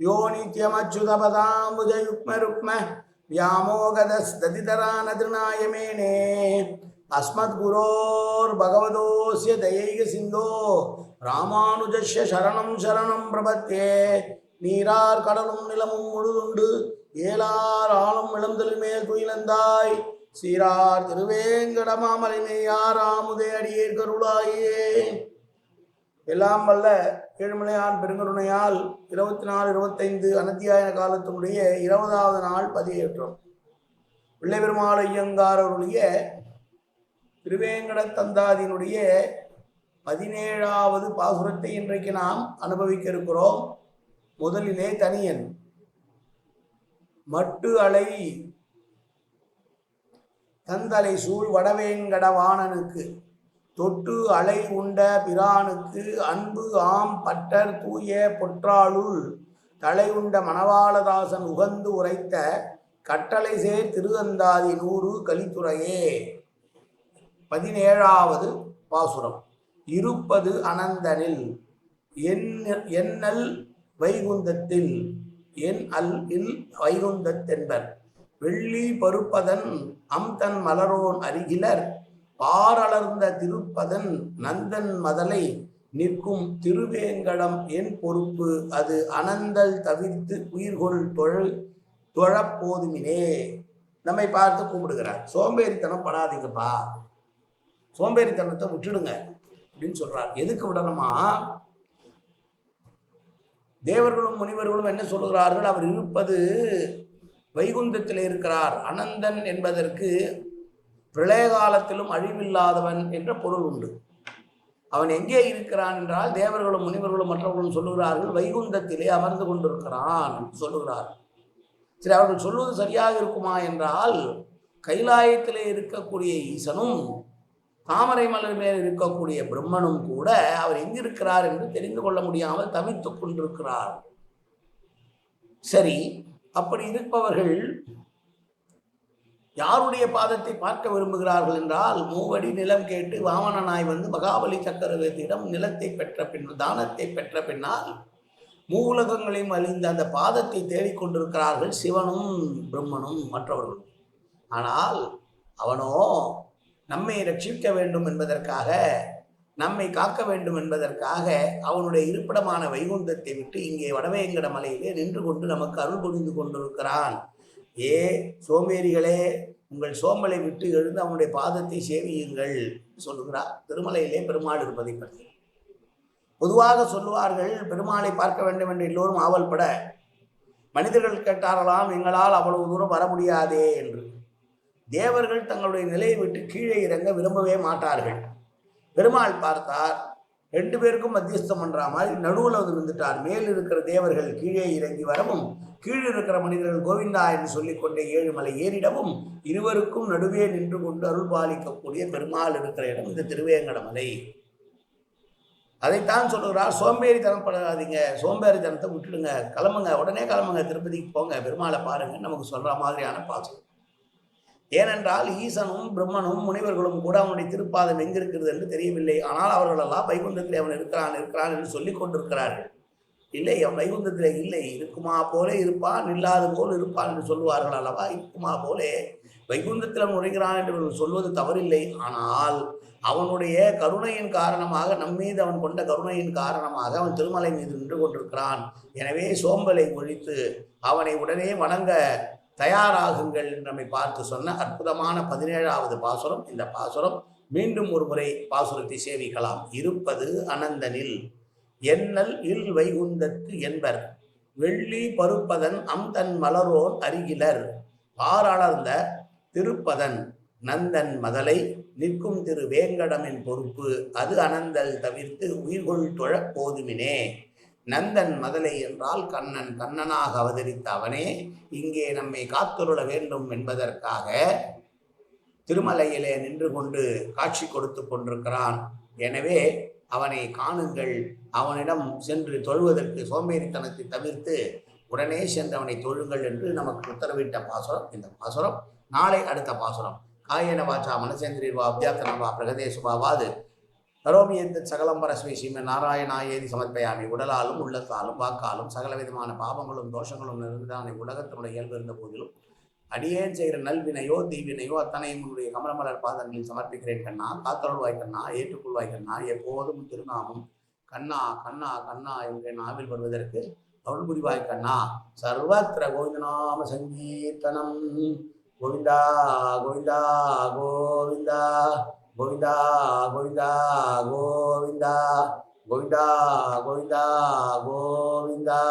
யோ நித்யமச்சுதபதாம்புஜயுக்மருக்ம व्यामोगदस्तदितरानदृणायमेने अस्मद्गुरोर्भगवतोऽस्य दयैक सिन्धो ராமானுஜஸ்ய சரணம் சரணம் பிரபத்தே நீரார் கடலும் நிலமும் முழுதுண்டு ஏலார் ஆளும் இளந்தல் மேல் துயிலந்தாய் சீரார் திருவேங்கடமாமலைமையார் ஆமுதே அடியேர் கருளாயே எல்லாம் வல்ல ஏழுமலையான் பெருங்கருணையால் இருபத்தி நாலு இருபத்தைந்து அனத்தியாயன காலத்தினுடைய இருபதாவது நாள் பதிவேற்றம் பிள்ளை பெருமாள் ஐயங்காரருடைய திருவேங்கட தந்தாதியினுடைய பதினேழாவது பாசுரத்தை இன்றைக்கு நாம் அனுபவிக்க இருக்கிறோம் முதலிலே தனியன் மட்டு அலை தந்தலை சூழ் வடவேங்கட வாணனுக்கு. தொட்டு அலை உண்ட பிரானுக்கு அன்பு ஆம் பட்டர் தூய பொற்றாளுள். தலை உண்ட மணவாளதாசன் உகந்து உரைத்த கட்டளை சேர் திருவந்தாதி நூறு கலித்துறையே. பதினேழாவது பாசுரம். இருப்பது அனந்தனில் என் என்னல் வைகுந்தத்தில் என் அல் இல் வைகுந்தத்தென்பர். வெள்ளி பருப்பதன் அம்தன் மலரோன் அருகிலர் பார பாரளர்ந்த திருப்பதன் நந்தன் மதலை நிற்கும் திருவேங்கடம் என் பொறுப்பு. அது அனந்தல் தவிர்த்து உயிர்கொள் தொழல் தொழப்போதுமினே நம்மை பார்த்து கூப்பிடுகிறார். சோம்பேறித்தனம் படாதீங்கப்பா. சோம்பேறித்தனத்தை விட்டுடுங்க அப்படின்னு சொல்றார். எதுக்கு விடணுமா? தேவர்களும் முனிவர்களும் என்ன சொல்லுகிறார்கள்? அவர் இருப்பது வைகுந்தத்தில் இருக்கிறார். அனந்தன் என்பதற்கு பிரளய காலத்திலும் அழிவில்லாதவன் என்ற பொருள் உண்டு. அவன் எங்கே இருக்கிறான் என்றால் தேவர்களும் முனிவர்களும் மற்றவர்களும் சொல்லுகிறார்கள் வைகுந்தத்திலே அமர்ந்து கொண்டிருக்கிறான் என்று சொல்லுகிறார் சரி அவர்கள் சொல்வது சரியாக இருக்குமா என்றால் கைலாயத்திலே இருக்கக்கூடிய ஈசனும் தாமரை மலர் மேல் இருக்கக்கூடிய பிரம்மனும் கூட அவர் எங்கிருக்கிறார் என்று தெரிந்து கொள்ள முடியாமல் தவித்துக் கொண்டிருக்கிறார் சரி அப்படி இருப்பவர்கள் யாருடைய பாதத்தை பார்க்க விரும்புகிறார்கள் என்றால் மூவடி நிலம் கேட்டு வாமனனாய் வந்து மகாபலி சக்கரவர்த்தியிடம் நிலத்தை பெற்ற பின் தானத்தை பெற்ற பின்னால் மூவுலகங்களையும் அழிந்த அந்த பாதத்தை தேடிக்கொண்டிருக்கிறார்கள் சிவனும் பிரம்மனும் மற்றவர்களும். ஆனால் அவனோ நம்மை ரட்சிக்க வேண்டும் என்பதற்காக நம்மை காக்க வேண்டும் என்பதற்காக அவனுடைய இருப்பிடமான வைகுந்தத்தை விட்டு இங்கே வடவேங்கட மலையிலே நின்று கொண்டு நமக்கு அருள் புரிந்து கொண்டிருக்கிறான். ஏ சோமேரிகளே உங்கள் சோம்பலை விட்டு எழுந்து அவனுடைய பாதத்தை சேவியுங்கள் சொல்லுகிறார். திருமலையிலே பெருமாள் இருப்பதை பற்றி. பொதுவாக சொல்லுவார்கள் பெருமாளை பார்க்க வேண்டும் என்று எல்லோரும் ஆவல்பட மனிதர்கள் கேட்டாரலாம் எங்களால் அவ்வளவு தூரம் வர முடியாதே என்று. தேவர்கள் தங்களுடைய நிலையை விட்டு கீழே இறங்க விரும்பவே மாட்டார்கள். பெருமாள் பார்த்தார் ரெண்டு பேருக்கும் மத்தியஸ்தம் பண்ற மாதிரி நடுவில் வந்து நின்றுட்டார் மேல் இருக்கிற தேவர்கள் கீழே இறங்கி வரவும் கீழே இருக்கிற மனிதர்கள் கோவிந்தா என்று சொல்லிக்கொண்டே ஏழுமலை ஏறிடவும் இருவருக்கும் நடுவே நின்று கொண்டு அருள் பாலிக்கக்கூடிய பெருமாள் இருக்கிற இடம். இந்த திருவேங்கட மலை. அதைத்தான் சொல்லுகிறார் சோம்பேறி சோம்பேறித்தனத்தை விட்டுடுங்க கிளம்புங்க உடனே கிளம்புங்க திருப்பதிக்கு போங்க பெருமாளை பாருங்க நமக்கு சொல்ற மாதிரியான பாசம். ஏனென்றால் ஈசனும் பிரம்மனும் முனிவர்களும் கூட அவனுடைய திருப்பாதம் எங்கிருக்கிறது என்று தெரியவில்லை. ஆனால் அவர்களெல்லாம் வைகுண்டத்தில் அவன் இருக்கிறான் இருக்கிறான் என்று சொல்லிக் கொண்டிருக்கிறார்கள் இல்லை அவன் வைகுந்தத்தில் இல்லை. இருக்குமா போலே இருப்பான் இல்லாத போல் இருப்பான் என்று சொல்லுவார்கள் அல்லவா? இருக்குமா போலே. வைகுந்தத்தில் நுழைகிறான் என்று சொல்வது தவறில்லை. ஆனால் அவனுடைய கருணையின் காரணமாக நம்மீது அவன் கொண்ட கருணையின் காரணமாக அவன் திருமலை மீது நின்று கொண்டிருக்கிறான். எனவே சோம்பலை ஒழித்து அவனை உடனே வணங்க தயாராகுங்கள் என்று நம்மை பார்த்து சொன்ன அற்புதமான பதினேழாவது பாசுரம். இந்த பாசுரம் மீண்டும் ஒரு முறை பாசுரத்தை சேவிக்கலாம். இருப்பது அனந்தனில். என்னல் இல் வைகுந்தத்து என்பர். வெள்ளி பருப்பதன் அம்தன் மலரோன் அருகிலர். ஆறளர்ந்த திருப்பதன் நந்தன் மதலை நிற்கும் திரு வேங்கடமின் பொறுப்பு அது அனந்தல் தவிர்த்து உயிர்கொள் தொழப் போதுமினே. நந்தன் மதலை என்றால் கண்ணன் கண்ணனாக அவதரித்த அவனே. இங்கே நம்மை காத்துருள வேண்டும் என்பதற்காக திருமலையிலே நின்று கொண்டு காட்சி கொடுத்து கொண்டிருக்கிறான். எனவே அவனை காணுங்கள். அவனிடம் சென்று தொழுவதற்கு சோம்பேறித்தனத்தை தவிர்த்து உடனே சென்று அவனை தொழுங்கள் என்று நமக்கு உத்தரவிட்ட பாசுரம் இந்த பாசுரம். நாளை அடுத்த பாசுரம். காயன வாச்சா மனசேந்திரியர்வா அபியாத்தனவா பிரகதேசுபாவாது கரோமியந்த எந்த சகலம்பர ஸ்ரீம நாராயணாயேதி சமர்ப்பயாமி. உடலாலும் உள்ளத்தாலும் வாக்காலும் சகல விதமான பாவங்களும் தோஷங்களும் நிறைந்தானை உலகத்தினுடைய இயல்பு இருந்த போதிலும் அடியேன் செய்கிற நல்வினையோ தீவினையோ அத்தனை உன்னுடைய கமலமலர் பாதங்களில் சமர்ப்பிக்கிறேன் கண்ணா. காத்தருள்வாய் கண்ணா ஏற்றுக்கொள்வாய் கண்ணா எப்போதும் திருநாமம். கண்ணா கண்ணா கண்ணா என்ற நாவில் வருவதற்கு அருள் புரிவாய் கண்ணா. சர்வத்திர கோவிந்தநாம சங்கீர்த்தனம். கோவிந்தா கோவிந்தா கோவிந்தா கோவிந்தா கோவிந்தா கோவிந்தா கோவிந்தா கோவிந்தா கோவிந்தா.